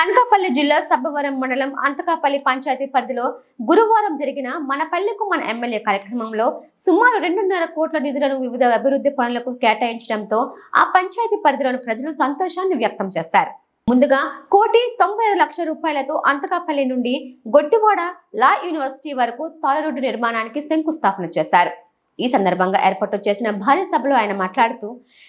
అనకాపల్లి జిల్లా సబ్బవరం మండలం అంతకాపల్లి పంచాయతీ పరిధిలో గురువారం జరిగిన మన పల్లెకు మన ఎమ్మెల్యే కార్యక్రమంలో సుమారు రెండున్నర కోట్ల నిధులను వివిధ అభివృద్ధి పనులకు కేటాయించడంతో ఆ పంచాయతీ పరిధిలోని ప్రజలు సంతోషాన్ని వ్యక్తం చేశారు. ముందుగా కోటి తొంభై ఆరు లక్షల రూపాయలతో అంతకాపల్లి నుండి గొట్టివాడ లా యూనివర్సిటీ వరకు తార రోడ్డు నిర్మాణానికి శంకుస్థాపన చేశారు. ఈ సందర్భంగా ఏర్పాటు చేసిన భారీ సభలో ఆయన మాట్లాడుతూ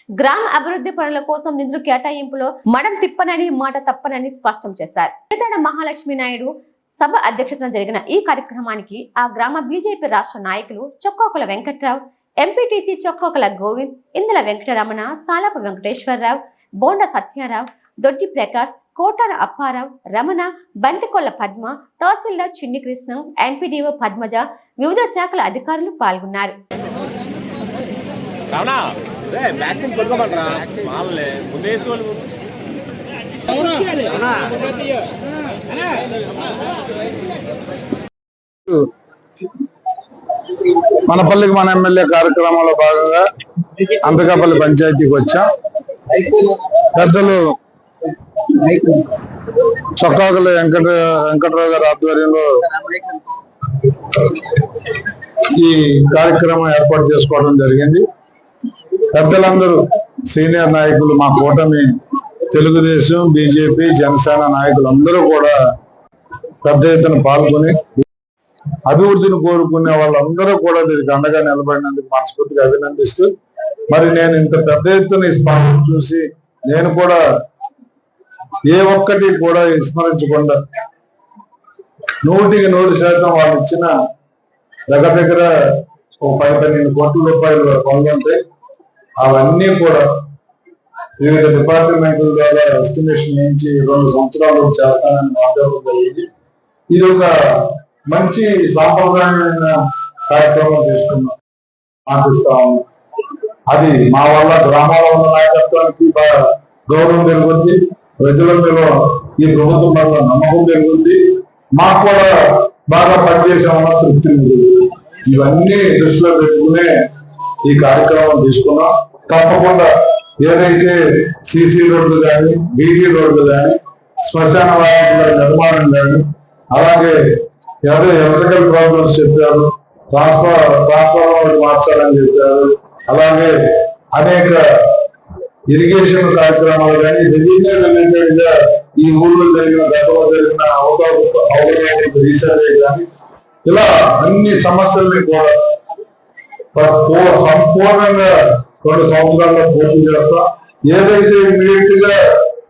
గ్రామ అభివృద్ధి పనుల కోసం నిధులు కేటాయింపులో మడం తిప్పనని మాట తప్పనని స్పష్టం చేశారు. పెద్దడ మహాలక్ష్మి నాయుడు సభ అధ్యక్షతన జరిగిన ఈ కార్యక్రమానికి ఆ గ్రామ బీజేపీ రాష్ట్ర నాయకులు చొక్కాకుల వెంకట్రావు ఎంపీటీసీ చొక్కాకుల గోవింద్ ఇందుల వెంకటరమణ సాలప వెంకటేశ్వరరావు బోండ సత్యారావు దొడ్డి ప్రకాష్ కోటాల అప్పారావు రమణ బంతికొల్ల పద్మ తహసీల్దార్ చిన్ని కృష్ణ ఎంపీడీఓ పద్మజ వివిధ శాఖల అధికారులు పాల్గొన్నారు. వాళ్ళు మనపల్లికి మన ఎమ్మెల్యే కార్యక్రమంలో భాగంగా అంతకాపల్లి పంచాయతీకి వచ్చాం. పెద్దలు చొక్కాకుల వెంకట వెంకటరావు గారి ఆధ్వర్యంలో ఈ కార్యక్రమం ఏర్పాటు చేసుకోవడం జరిగింది. పెద్దలందరూ సీనియర్ నాయకులు మా కూటమి తెలుగుదేశం బీజేపీ జనసేన నాయకులు అందరూ కూడా పెద్ద ఎత్తున పాల్గొని అభివృద్ధిని కోరుకునే వాళ్ళందరూ కూడా దీనికి అండగా నిలబడినందుకు మనస్ఫూర్తిగా అభినందిస్తూ మరి నేను ఇంత పెద్ద ఎత్తున ఈ స్పందన చూసి నేను కూడా ఏ ఒక్కటి కూడా విస్మరించకుండా నూటికి నూరు శాతం వాళ్ళు ఇచ్చిన దగ్గర దగ్గర ఒక పది పన్నెండు కోట్ల రూపాయలు పనులు ఉంటాయి అవన్నీ కూడా వివిధ డిపార్ట్మెంట్ల ద్వారా ఎస్టిమేషన్ వేయించి రెండు సంవత్సరాలు చేస్తానని మాట్లాడడం జరిగింది. ఇది ఒక మంచి సాంప్రదాయమైన కార్యక్రమం తీసుకున్నాం. పాటిస్తాము అది మా వల్ల గ్రామాల ఉన్న నాయకత్వానికి బాగా గౌరవం పెరుగుద్ది. ప్రజల మీద ఈ ప్రభుత్వం పట్ల నమ్మకం పెరుగుతుంది మాకు కూడా బాగా పనిచేసామన్న తృప్తి మిగులుద్ది. ఇవన్నీ దృష్టిలో పెట్టుకునే ఈ కార్యక్రమం తీసుకున్నాం తప్పకుండా ఏదైతే సిసి రోడ్లు కానీ బీటీ రోడ్లు కానీ శ్మశాన వాహనాల నిర్మాణం కానీ అలాగే ఏదో ఎలక్ట్రికల్ ప్రాబ్లమ్స్ చెప్పారు ట్రాన్స్ఫర్ ట్రాన్స్ఫార్మర్ మార్చాలని చెప్పారు అలాగే అనేక ఇరిగేషన్ కార్యక్రమాలు కానీ రెవెన్యూ రిలేటెడ్గా ఈ ఊళ్ళో జరిగిన గతంలో జరిగిన అవగాహన రీసర్వే కానీ ఇలా అన్ని సమస్యల్ని కూడా సంపూర్ణంగా రెండు సంవత్సరాల్లో పూర్తి చేస్తాం. ఏదైతే ఇమీడియట్గా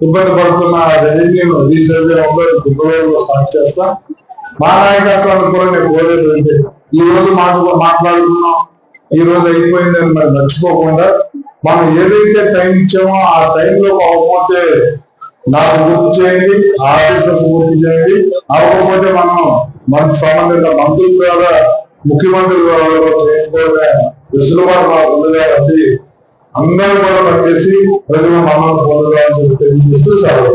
ఇబ్బంది పడుతున్న రెవెన్యూ రీసర్వే ఫిబ్రవరిలో స్టార్ట్ చేస్తా. మా నాయకత్వాన్ని కూడా నేను కోరేది అంటే ఈ రోజు మాకు మాట్లాడుకున్నాం. ఈ రోజు అయిపోయిందని మరి మర్చిపోకుండా మనం ఏదైతే టైం ఇచ్చామో ఆ టైంలో అవ్వకపోతే నాకు గుర్తు చేయండి ఆఫీసర్స్ గుర్తు చేయండి. అవ్వకపోతే మనం మనకు సంబంధిత మంత్రుల ద్వారా ముఖ్యమంత్రి ద్వారా కూడా చేయించుకోవడమే వెసులుబాటు మనకు ఉంది కాబట్టి అందరూ కూడా పనిచేసి ప్రజలు మమ్మల్ని పొందడానికి తెలియజేస్తూ సెలవు